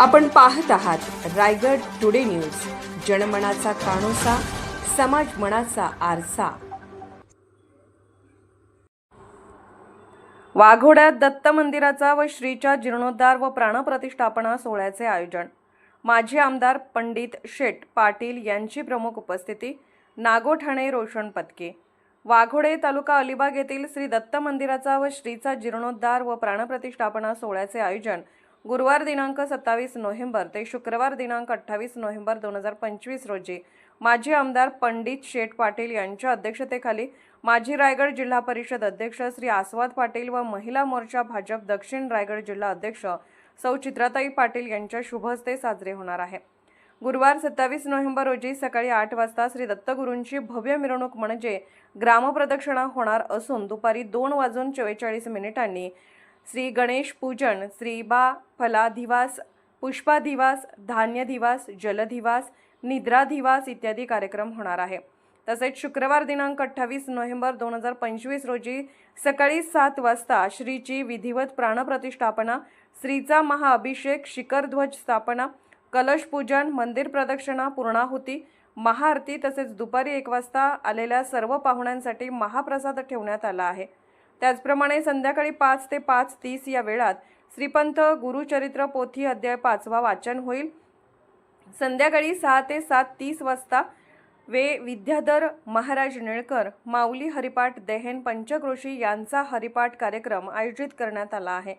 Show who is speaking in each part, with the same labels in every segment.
Speaker 1: आपण पाहत आहात रायगड टुडे न्यूज. जनमनाचा कानोसा समाज मनाचा आरसा. वाघोड्यात दत्त मंदिराचा व श्रीच्या जीर्णोद्धार व प्राणप्रतिष्ठापना सोहळ्याचे आयोजन. माजी आमदार पंडित शेट पाटील यांची प्रमुख उपस्थिती नागोठाणे रोशन पत्के वाघोडे तालुका अलिबाग येथील श्री दत्त मंदिराचा व श्रीचा जीर्णोद्धार व प्राणप्रतिष्ठापना सोहळ्याचे आयोजन गुरुवार दिनांक सत्तावीस नोव्हेंबर ते शुक्रवार दिनांक अठ्ठावीस नोव्हेंबर दोन हजार पंचवीस रोजी माजी आमदार पंडित शेठ पाटील यांच्या अध्यक्षतेखाली माजी रायगड जिल्हा परिषद अध्यक्ष श्री आस्वाद पाटील व महिला मोर्चा भाजप दक्षिण रायगड जिल्हा अध्यक्ष सौ चित्राताई पाटील यांच्या शुभ हस्ते साजरे होणार आहे. गुरुवार सत्तावीस नोव्हेंबर रोजी सकाळी आठ वाजता श्री दत्तगुरूंची भव्य मिरवणूक म्हणजे ग्रामप्रदक्षिणा होणार असून दुपारी दोन वाजून चव्वेचाळीस मिनिटांनी श्री गणेश पूजन श्रीबा फलाधिवास पुष्पाधिवास धान्यधिवास जलधिवास निद्राधिवास इत्यादी कार्यक्रम होणार आहे. तसेच शुक्रवार दिनांक अठ्ठावीस नोव्हेंबर दोन हजार पंचवीस रोजी सकाळी सात वाजता श्रीची विधिवत प्राणप्रतिष्ठापना श्रीचा महाअभिषेक शिखरध्वज स्थापना कलशपूजन मंदिर प्रदक्षिणा पूर्णाहुती महाआरती तसेच दुपारी एक वाजता आलेल्या सर्व पाहुण्यांसाठी महाप्रसाद ठेवण्यात आला आहे. त्याचप्रमाणे संध्याकाळी पाच ते पाच तीस या वेळात श्रीपंत गुरुचरित्र पोथी अध्याय पाचवा वाचन होईल. संध्याकाळी सहा ते सात तीस वाजता वे विद्याधर महाराज निळकर माऊली हरिपाठ देहेन पंचक्रोशी यांचा हरिपाठ कार्यक्रम आयोजित करण्यात आला आहे.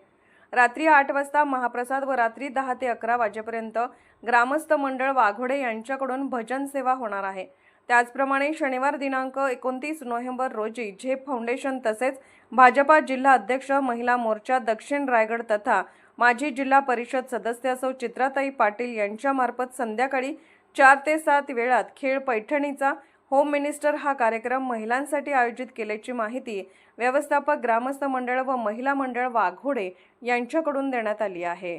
Speaker 1: रात्री आठ वाजता महाप्रसाद व रात्री दहा ते अकरा वाजेपर्यंत ग्रामस्थ मंडळ वाघोडे यांच्याकडून भजन सेवा होणार आहे. त्याचप्रमाणे शनिवार दिनांक एकोणतीस नोव्हेंबर रोजी झेप फाउंडेशन तसेच भाजपा जिल्हा अध्यक्ष महिला मोर्चा दक्षिण रायगड तथा माजी जिल्हा परिषद सदस्य सौ चित्राताई पाटील यांच्यामार्फत संध्याकाळी चार ते सात वेळात खेळ पैठणीचा होम मिनिस्टर हा कार्यक्रम महिलांसाठी आयोजित केल्याची माहिती व्यवस्थापक ग्रामस्थ मंडळ व महिला मंडळ वाघोडे यांच्याकडून देण्यात आली आहे.